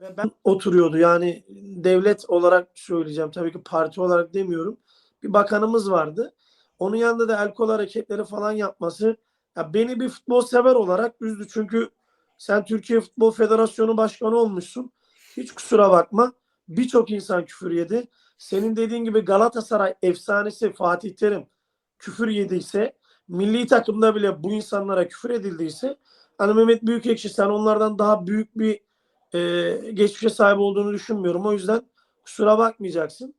Ben oturuyordu yani devlet olarak söyleyeceğim tabii ki parti olarak demiyorum. Bir bakanımız vardı. Onun yanında da el kol hareketleri falan yapması ya beni bir futbol sever olarak üzdü. Çünkü sen Türkiye Futbol Federasyonu Başkanı olmuşsun. Hiç kusura bakma. Birçok insan küfür yedi. Senin dediğin gibi Galatasaray efsanesi Fatih Terim küfür yediyse milli takımda bile bu insanlara küfür edildiyse hani Mehmet Büyükekşi sen onlardan daha büyük bir e, geçmişe sahip olduğunu düşünmüyorum. O yüzden kusura bakmayacaksın.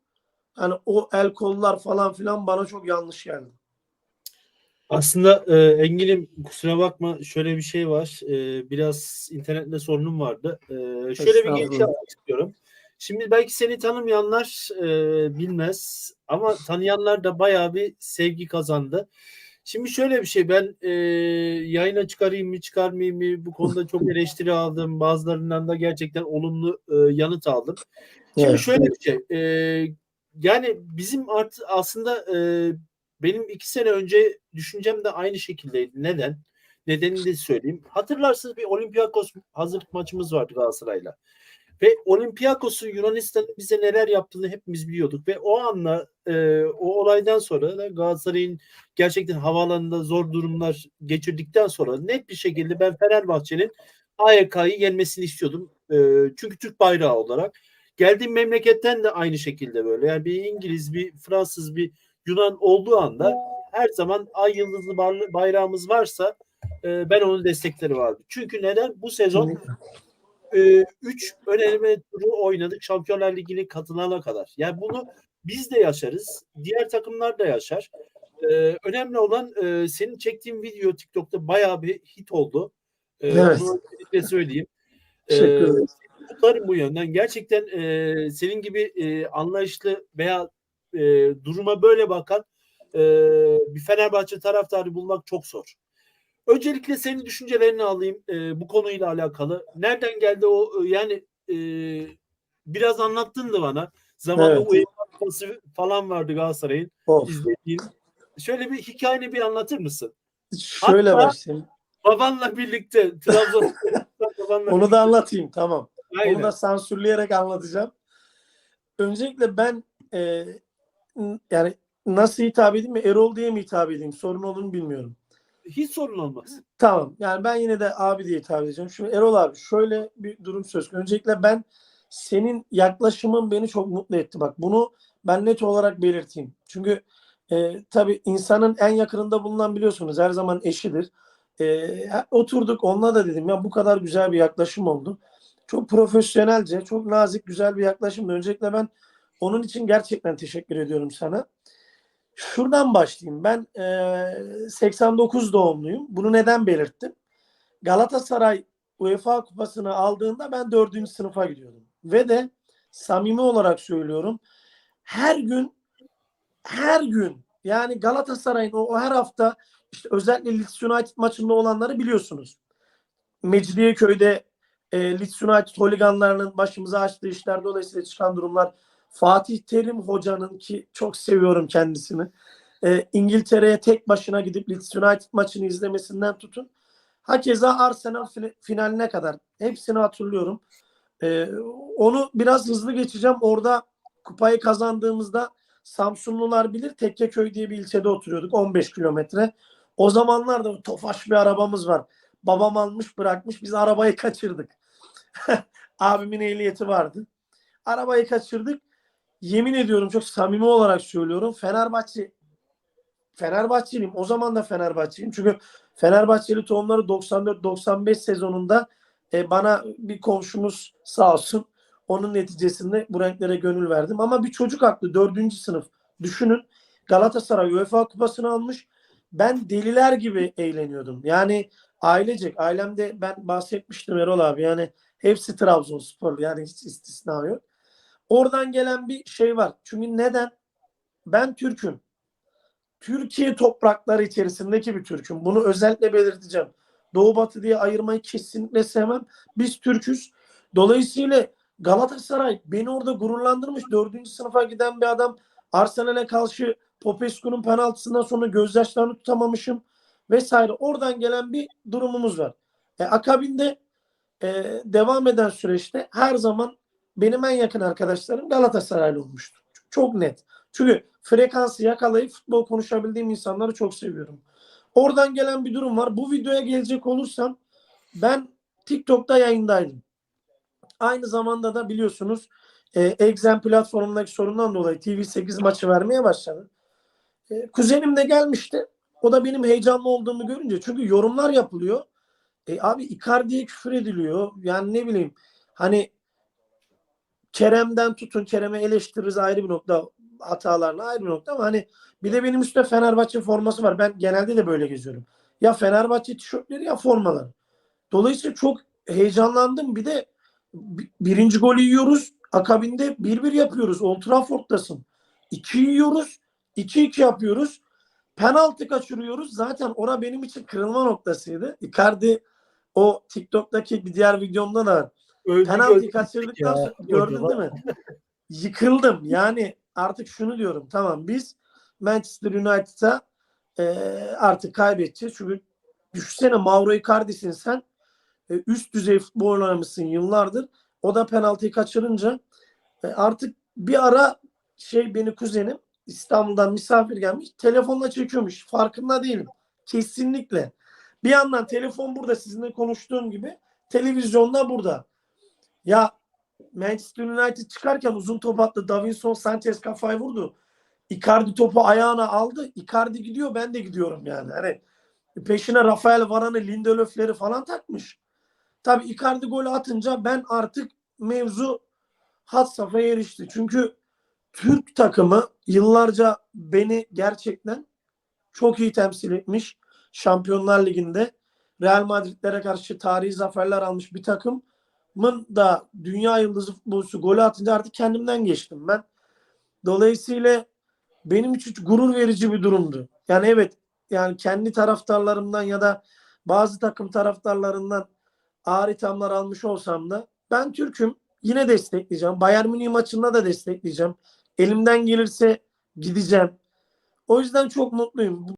Hani o el kollar falan filan bana çok yanlış geldi. Aslında e, Engin'im kusura bakma şöyle bir şey var. E, biraz internetle sorunum vardı. E, şöyle bir giriş yapmak istiyorum. Şimdi belki seni tanımayanlar e, bilmez ama tanıyanlar da bayağı bir sevgi kazandı. Şimdi şöyle bir şey ben e, yayına çıkarayım mı çıkarmayayım mı bu konuda çok eleştiri aldım. Bazılarından da gerçekten olumlu e, yanıt aldım. Şimdi Evet. şöyle bir şey. e, yani bizim art, aslında e, benim iki sene önce düşüncem de aynı şekildeydi. Neden? Nedenini de söyleyeyim. Hatırlarsınız bir Olympiakos hazırlık maçımız vardı Galatasaray'la. Ve Olympiakos'un Yunanistan'ın bize neler yaptığını hepimiz biliyorduk. Ve o anla e, o olaydan sonra da Galatasaray'ın gerçekten havaalanında zor durumlar geçirdikten sonra net bir şekilde ben Fenerbahçe'nin AYK'yı yenmesini istiyordum. E, çünkü Türk bayrağı olarak. Geldiğim memleketten de aynı şekilde böyle. Yani bir İngiliz, bir Fransız, bir Yunan olduğu anda her zaman ay yıldızlı bayrağımız varsa e, ben onun destekleri vardı. Çünkü neden? Bu sezon 3 önemli turu oynadık Şampiyonlar Ligi'ne katılana kadar. Yani bunu biz de yaşarız. Diğer takımlar da yaşar. E, önemli olan e, senin çektiğin video TikTok'ta bayağı bir hit oldu. E, Evet. Özellikle söyleyeyim. E, Teşekkür ederim. kutlarım bu yönden. Gerçekten e, senin gibi e, anlayışlı veya e, duruma böyle bakan e, bir Fenerbahçe taraftarı bulmak çok zor. Öncelikle senin düşüncelerini alayım e, bu konuyla alakalı. Nereden geldi o e, yani e, biraz anlattın da bana. Zamanında Evet. UEFA Kupası falan vardı Galatasaray'ın Of. izlediğin. Şöyle bir hikayeni bir anlatır mısın? Şöyle Hatta- başlayayım. Babanla birlikte Trabzon babanla Onu da anlatayım tamam. Aynen. Onu da sansürleyerek anlatacağım. Öncelikle ben e, yani nasıl hitap edeyim mi? Erol diye mi hitap edeyim? Sorun olur mu bilmiyorum. Hiç sorun olmaz. Tamam. Yani ben yine de abi diye hitap edeceğim. Şimdi Erol abi şöyle bir durum söz konusu. Öncelikle ben senin yaklaşımın beni çok mutlu etti. Bak bunu ben net olarak belirteyim. Çünkü e, tabii insanın en yakınında bulunan biliyorsunuz her zaman eşidir. E, oturduk onunla da dedim ya bu kadar güzel bir yaklaşım oldu. Çok profesyonelce, çok nazik, güzel bir yaklaşımdı. Öncelikle ben onun için gerçekten teşekkür ediyorum sana. Şuradan başlayayım. Ben e, 89 doğumluyum. Bunu neden belirttim? Galatasaray UEFA kupasını aldığında ben 4. sınıfa gidiyordum. Ve de samimi olarak söylüyorum. Her gün her gün yani Galatasaray'ın o, o her hafta işte özellikle Leeds United maçında olanları biliyorsunuz. Mecidiyeköy'de e, Leeds United holiganlarının başımıza açtığı işler dolayısıyla çıkan durumlar Fatih Terim hocanın ki çok seviyorum kendisini. E, İngiltere'ye tek başına gidip Leeds United maçını izlemesinden tutun. Hakeza Arsenal fina- finaline kadar hepsini hatırlıyorum. E, onu biraz hızlı geçeceğim. Orada kupayı kazandığımızda Samsunlular bilir Tekkeköy diye bir ilçede oturuyorduk 15 kilometre. O zamanlarda tofaş bir arabamız var. Babam almış bırakmış biz arabayı kaçırdık. Abimin ehliyeti vardı. Arabayı kaçırdık. Yemin ediyorum çok samimi olarak söylüyorum. Fenerbahçe Fenerbahçeliyim. O zaman da Fenerbahçeliyim. Çünkü Fenerbahçeli tohumları 94-95 sezonunda e, bana bir komşumuz sağ olsun onun neticesinde bu renklere gönül verdim. Ama bir çocuk aklı dördüncü sınıf. Düşünün Galatasaray UEFA kupasını almış. Ben deliler gibi eğleniyordum. Yani ailecek. Ailemde ben bahsetmiştim Erol abi. Yani hepsi Trabzonsporlu. Yani hiç istisna yok. Oradan gelen bir şey var. Çünkü neden? Ben Türk'üm. Türkiye toprakları içerisindeki bir Türk'üm. Bunu özellikle belirteceğim. Doğu Batı diye ayırmayı kesinlikle sevmem. Biz Türk'üz. Dolayısıyla Galatasaray beni orada gururlandırmış. Dördüncü sınıfa giden bir adam Arsenal'e karşı Popescu'nun penaltısından sonra gözyaşlarını tutamamışım vesaire. Oradan gelen bir durumumuz var. E, akabinde e, devam eden süreçte her zaman benim en yakın arkadaşlarım Galatasaraylı olmuştu. Çok net. Çünkü frekansı yakalayıp futbol konuşabildiğim insanları çok seviyorum. Oradan gelen bir durum var. Bu videoya gelecek olursam ben TikTok'ta yayındaydım. Aynı zamanda da biliyorsunuz e, Exen platformundaki sorundan dolayı TV8 maçı vermeye başladı. E, kuzenim de gelmişti. O da benim heyecanlı olduğumu görünce çünkü yorumlar yapılıyor. E, abi Icardi'ye küfür ediliyor. Yani ne bileyim hani Kerem'den tutun Kerem'e eleştiririz ayrı bir nokta hatalarına ayrı bir nokta ama hani bir de benim üstte Fenerbahçe forması var. Ben genelde de böyle geziyorum. Ya Fenerbahçe tişörtleri ya formaları. Dolayısıyla çok heyecanlandım. Bir de bi- birinci golü yiyoruz. Akabinde 1-1 yapıyoruz. Old Trafford'dasın. 2 yiyoruz. 2-2 yapıyoruz. Penaltı kaçırıyoruz. Zaten ora benim için kırılma noktasıydı. Icardi o TikTok'taki bir diğer videomda da. Öldü Penaltıyı kaçırdıktan sonra gördün değil mi? Yıkıldım. Yani artık şunu diyorum. Tamam biz Manchester United'a e, artık kaybedeceğiz. Çünkü düşünsene Mauro Icardi'sin sen. E, üst düzey futbol oynamışsın yıllardır. O da penaltıyı kaçırınca e, artık bir ara şey beni kuzenim İstanbul'dan misafir gelmiş. Telefonla çekiyormuş. Farkında değilim. Kesinlikle. Bir yandan telefon burada sizinle konuştuğum gibi televizyonda burada. Ya Manchester United çıkarken uzun top attı. Davinson Sanchez kafayı vurdu. Icardi topu ayağına aldı. Icardi gidiyor ben de gidiyorum yani. Hani peşine Rafael Varane, Lindelöf'leri falan takmış. Tabii Icardi golü atınca ben artık mevzu had safhaya erişti. Çünkü Türk takımı yıllarca beni gerçekten çok iyi temsil etmiş. Şampiyonlar Ligi'nde Real Madrid'lere karşı tarihi zaferler almış bir takımın da dünya yıldızı futbolcusu golü atınca artık kendimden geçtim ben. Dolayısıyla benim için gurur verici bir durumdu. Yani evet yani kendi taraftarlarımdan ya da bazı takım taraftarlarından ağır ithamlar almış olsam da ben Türk'üm. Yine destekleyeceğim. Bayern Münih maçında da destekleyeceğim. Elimden gelirse gideceğim. O yüzden çok mutluyum.